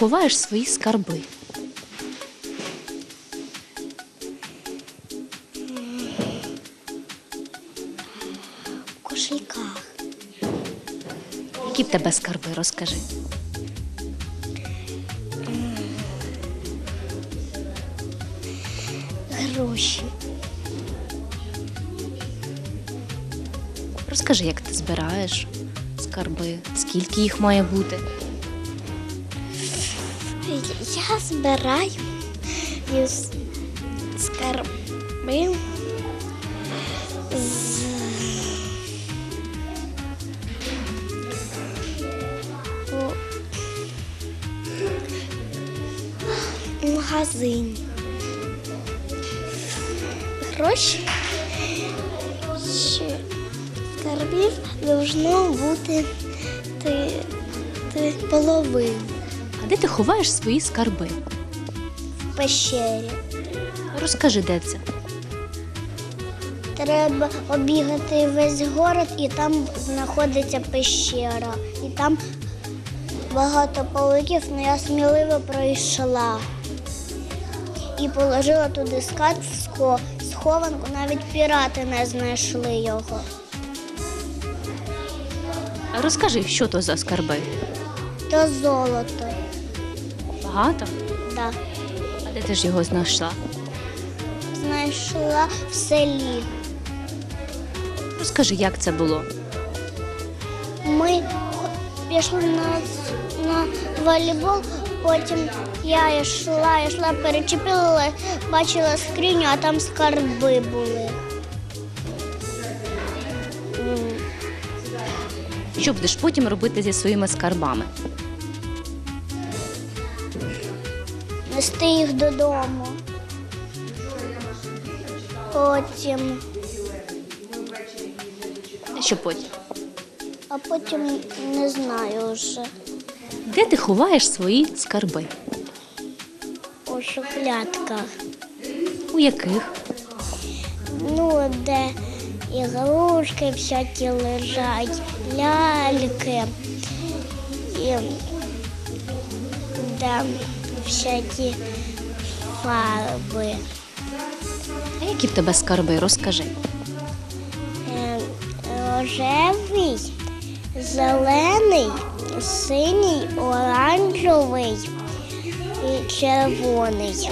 ховаєш свої скарби? В кошельках. Які в тебе скарби, розкажи. Гроші. Розкажи, як ти збираєш скарби, скільки їх має бути. Я збираю скарби з магазині. Гроші скарбів должно бути ти, ти половину. Де ти ховаєш свої скарби? в пещері. Розкажи, де це. Треба обігати весь город, і там знаходиться пещера. І там багато пауків, але я сміливо пройшла. І положила туди скат в схованку, навіть пірати не знайшли його. Розкажи, що то за скарби? То золото. Багато? Да. А де ти ж його знайшла? Знайшла в селі. Розкажи, як це було. Ми пішли на, на волейбол, потім я йшла, йшла, перечепила, бачила скриню, а там скарби були. Що будеш потім робити зі своїми скарбами? Нести їх додому. Потім, А що потім? а потім не знаю вже. Де ти ховаєш свої скарби? У шухлядках. У яких? Ну, де ігрушки всякі лежать, ляльки. І де всякі фарби. А які в тебе скарби? Розкажи. Е, Рожевий, зелений, синій, оранжевий і червоний.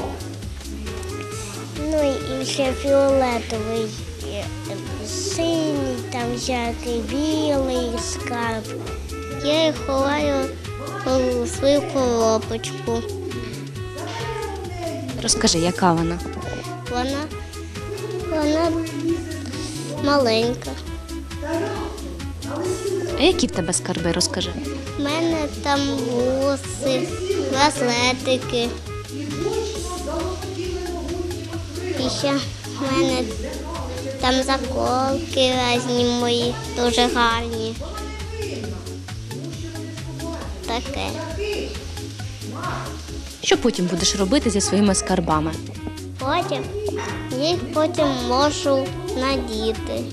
Ну і ще фіолетовий, синій, там всякий білий скарб. Я їх ховаю у свою коробочку. Розкажи, яка вона? Вона, вона маленька. А які в тебе скарби? Розкажи. У мене там буси, браслетики. І ще в мене там заколки різні мої, дуже гарні. Таке. Що потім будеш робити зі своїми скарбами? Потім їх потім можу надіти.